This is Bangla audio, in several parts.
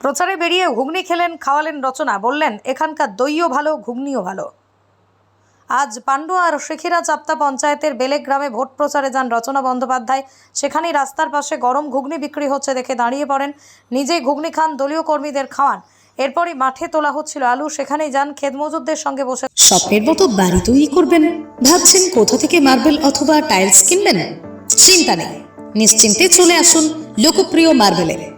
প্রচারে বেরিয়ে ঘুগনি খেলেন, খাওয়ালেন রচনা, বললেন, এখানকার দইও ভালো, ঘুগনিও ভালো। আজ পান্ডুয়া আর শেখিরা চাপ্তা পঞ্চায়েতের বেলেগ গ্রামে ভোট প্রচারে যান রচনা বন্দ্যোপাধ্যায়। সেখানেই রাস্তার পাশে গরম ঘুগনি বিক্রি হচ্ছে দেখে দাঁড়িয়ে পড়েন। নিজেই ঘুগনি খান, দলীয় কর্মীদের খাওয়ান। এরপরই মাঠে তোলা হচ্ছিল আলু, সেখানেই যান খেতমজুরদের সঙ্গে বসে। স্বপ্নের মতো বাড়ি তৈরি করবেন? ভাবছেন কোথা থেকে মার্বেল অথবা টাইলস কিনবেন? চিন্তা নেই। নিশ্চিন্তে চলে আসুন লোকপ্রিয় মার্বেলে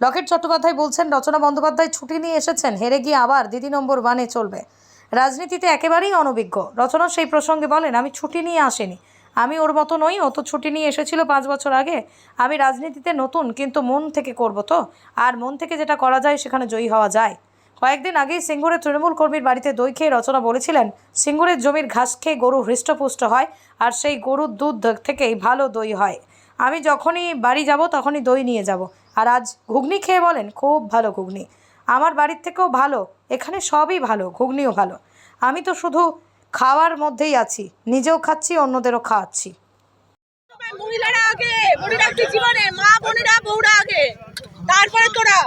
লকেট চট্টোপাধ্যায় বলছেন, রচনা বন্দ্যোপাধ্যায় ছুটি নিয়ে এসেছেন, হেরে গিয়ে আবার দিদি নম্বর ওয়ানে চলবে। রাজনীতিতে একেবারেই অনভিজ্ঞ। রচনা সেই প্রসঙ্গে বলেন, আমি ছুটি নিয়ে আসিনি। আমি ওর মতো নই, ও তো ছুটি নিয়ে এসেছিল পাঁচ বছর আগে। আমি রাজনীতিতে নতুন, কিন্তু মন থেকে করব তো। আর মন থেকে যেটা করা যায়, সেখানে জয়ী হওয়া যায়। কয়েকদিন আগেই সিঙ্গুরের তৃণমূল কর্মীর বাড়িতে দই খেয়ে রচনা বলেছিলেন, সিঙ্গুরের জমির ঘাস খেয়ে গরু হৃষ্টপুষ্ট হয়, আর সেই গরুর দুধ থেকেই ভালো দই হয়। আমি যখনই বাড়ি যাব তখনই দই নিয়ে যাব। আর আজ ঘুগনি খেয়ে বলেন খুব ভালো ঘুগনি। আমার বাড়ির থেকেও ভালো এখানে সবই ভালো ঘুগনিও ভালো। আমি তো শুধু খাওয়ার মধ্যেই আছি নিজেও খাচ্ছি অন্যদেরও খাওয়াচ্ছি। সবাই মহিলারা আগে জীবনে মা বোনেরা বউরা আগে। তারপরে তোরা।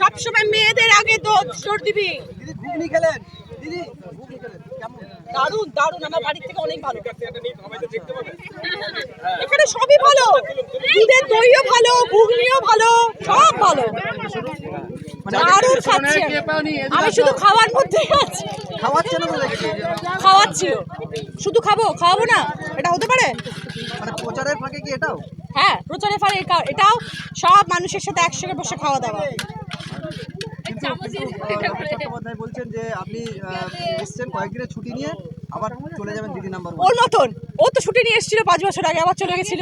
সবসময় মেয়েদের আগে তো জোর দিবি। দিদি ঘুগনি খেলেন? দিদি আমার বাড়ির থেকে অনেক ভালো। এখানে সবই ভালো। দুধের দইও ভালো ঘুগনিও ভালো সব ভালো। দারুণ খাচ্ছি আমি। আমি শুধু খাওয়ার মধ্যে আছি। খাওয়াচ্ছে না খাওয়াচ্ছি। শুধু খাব খাওয়াবো না এটা হতে পারে? মানে প্রচারের ফাঁকে কি এটাও? হ্যাঁ প্রচারে ফারে একা- এটাও সব মানুষের সাথে একসঙ্গে বসে খাওয়া দাওয়া। চট্টোপাধ্যায় বলছেন যে আপনি এসছেন কয়েকদিনের ছুটি নিয়ে আবার চলে যাবেন দিদি নাম্বার ওর মতন ও তো ছুটি নিয়ে এসেছিল পাঁচ বছর আগে আবার চলে গেছিল।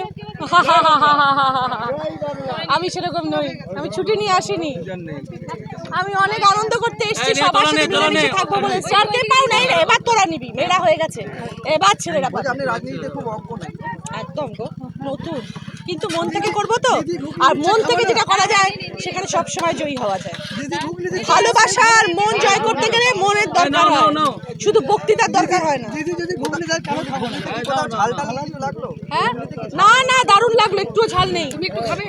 আমি সেরকম নই। আমি ছুটি নিয়ে আসিনি। আমি অনেক আনন্দ করতে এসেছি সবার সাথে মিলেমিশে থাকব বলে স্যার কে পাও নাই রে এবার তোরা নিবি। মেয়েরা হয়ে গেছে। এবার ছেলেরা পাবে। আপনি রাজনীতিতে খুব অজ্ঞ নাই একদম গো নতুন। কিন্তু মন থেকে করব তো? আর মন থেকে যেটা করা যায় সেখানে সব সময় জয়ী হওয়া যায়। ভালোবাসার ভালোবাসা আর মন জয় করতে গেলে মনের দরকার হয়। শুধু বক্তৃতার দরকার হয় না। হ্যাঁ? না না দারুণ লাগল একটু ঝাল নেই। তুমি একটু খাবে?